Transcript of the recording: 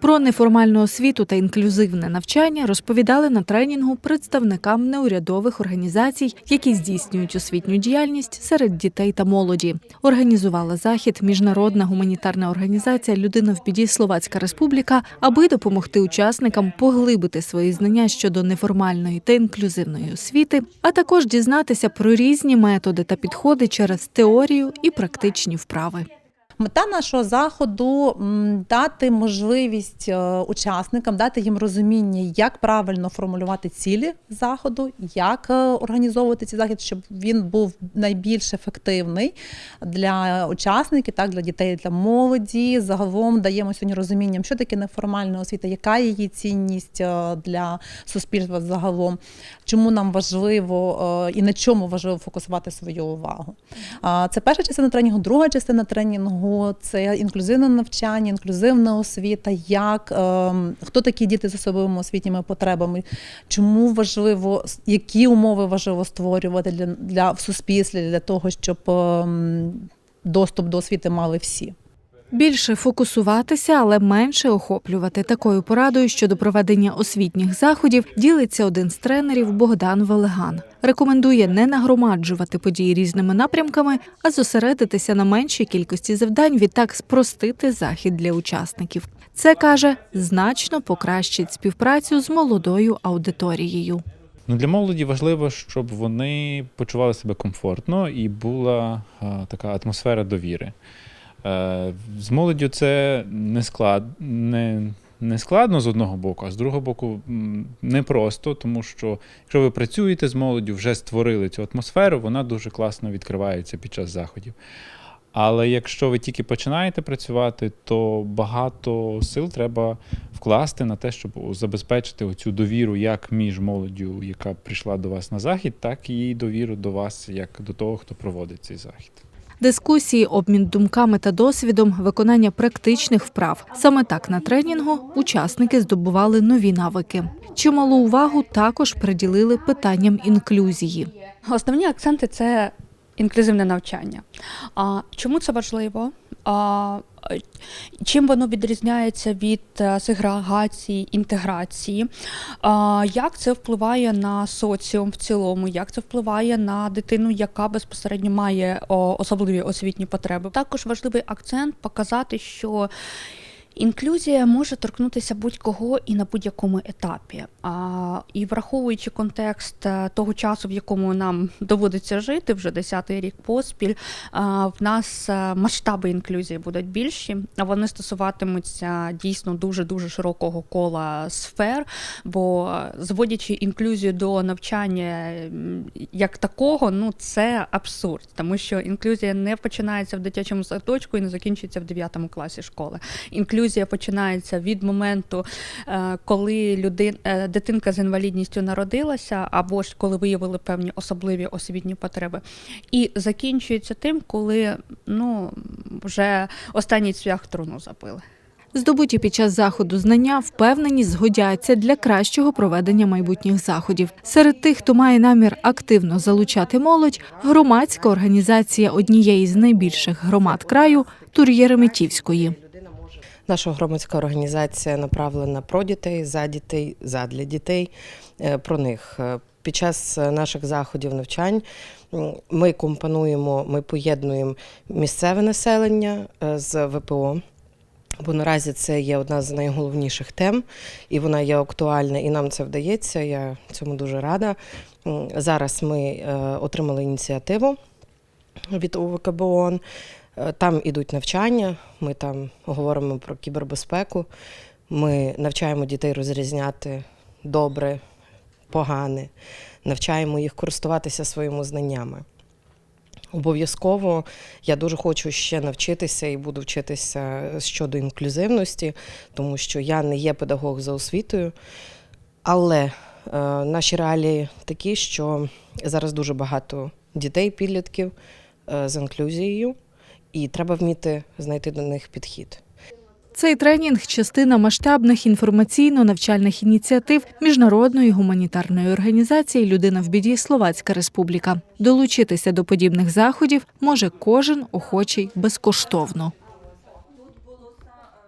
Про неформальну освіту та інклюзивне навчання розповідали на тренінгу представникам неурядових організацій, які здійснюють освітню діяльність серед дітей та молоді. Організувала захід міжнародна гуманітарна організація Людина в біді Словацька Республіка, аби допомогти учасникам поглибити свої знання щодо неформальної та інклюзивної освіти, а також дізнатися про різні методи та підходи через теорію і практичні вправи. Мета нашого заходу дати можливість е, учасникам, дати їм розуміння, як правильно формулювати цілі заходу, як е, організовувати цей захід, щоб він був найбільш ефективний для учасників, так для дітей, для молоді. Загалом даємо сьогодні розумінням, що таке неформальна освіта, яка її цінність е, для суспільства загалом, чому нам важливо і на чому важливо фокусувати свою увагу. Це перша частина тренінгу, друга частина тренінгу це інклюзивне навчання, інклюзивна освіта, як е, хто такі діти з особливими освітніми потребами, чому важливо, які умови важливо створювати для, для в суспільстві для того, щоб е, доступ до освіти мали всі. Більше фокусуватися, але менше охоплювати. Такою порадою щодо проведення освітніх заходів ділиться один з тренерів Богдан Велеган. Рекомендує не нагромаджувати події різними напрямками, а зосередитися на меншій кількості завдань, відтак спростити захід для учасників. Це каже значно покращить співпрацю з молодою аудиторією. Ну, для молоді важливо, щоб вони почували себе комфортно і була е, така атмосфера довіри. Е, з молоддю це не, склад, не, не складно з одного боку, а з другого боку непросто, тому що якщо ви працюєте з молоддю, вже створили цю атмосферу, вона дуже класно відкривається під час заходів. Але якщо ви тільки починаєте працювати, то багато сил треба вкласти на те, щоб забезпечити оцю довіру як між молоддю, яка прийшла до вас на захід, так і довіру до вас, як до того, хто проводить цей захід. Дискусії, обмін думками та досвідом, виконання практичних вправ. Саме так на тренінгу учасники здобували нові навики. Чималу увагу також приділили питанням інклюзії. Основні акценти це інклюзивне навчання. А, чому це важливо? Чим воно відрізняється від е, сегрегації, інтеграції? Як це впливає на соціум в цілому? Як це впливає на дитину, яка безпосередньо має особливі освітні потреби? Також важливий акцент показати, що Інклюзія може торкнутися будь-кого і на будь-якому етапі. А, і враховуючи контекст е, того часу, в якому нам доводиться жити, вже 10-й рік поспіль, а, в нас е, масштаби інклюзії будуть більші, а вони стосуватимуться дійсно дуже дуже широкого кола сфер. Бо е, зводячи інклюзію до навчання як такого, ну це абсурд, тому що інклюзія не починається в дитячому садочку і не закінчується в 9 класі школи. Інклюзія починається від моменту, е, коли людин, е, дитинка з інвалідністю народилася, або ж коли виявили певні особливі освітні потреби, і закінчується тим, коли ну вже останній цвях труну забили. Здобуті під час заходу знання впевнені згодяться для кращого проведення майбутніх заходів. Серед тих, хто має намір активно залучати молодь, громадська організація однієї з найбільших громад краю Тур Єреметівської. Наша громадська організація направлена про дітей, за дітей, задля дітей, е, про них. Е, Під час е, наших заходів навчань ми компонуємо, ми поєднуємо місцеве населення з ВПО. Бо наразі це є одна з найголовніших тем, і вона є актуальна, і нам це вдається. Я цьому дуже рада. Зараз ми отримали ініціативу від. Е, Там ідуть навчання, ми там говоримо про кібербезпеку. Ми навчаємо дітей розрізняти добре, погане, навчаємо їх користуватися своїми знаннями. Обов'язково я дуже хочу ще навчитися і буду вчитися щодо інклюзивності, тому що я не є педагог за освітою, але е, наші реалії такі, що зараз дуже багато дітей, підлітків е, з інклюзією, і треба вміти знайти до них підхід. Цей тренінг частина масштабних інформаційно-навчальних ініціатив міжнародної гуманітарної організації Людина в біді Словацька Республіка. Долучитися до подібних заходів може кожен охочий безкоштовно.